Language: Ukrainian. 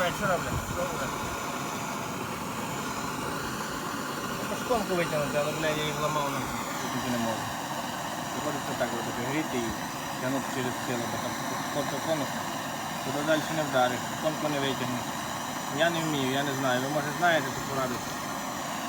бля. Ну, Шконку витягнути, але, бля, я її вламав на ну. тут не можу. Приходиться так робити, гріти і тягнути через силу, бо там тобто конус, туди далі не вдариш, тонко не витягнеш. Я не вмію, я не знаю. Ви може знаєте ту пораду.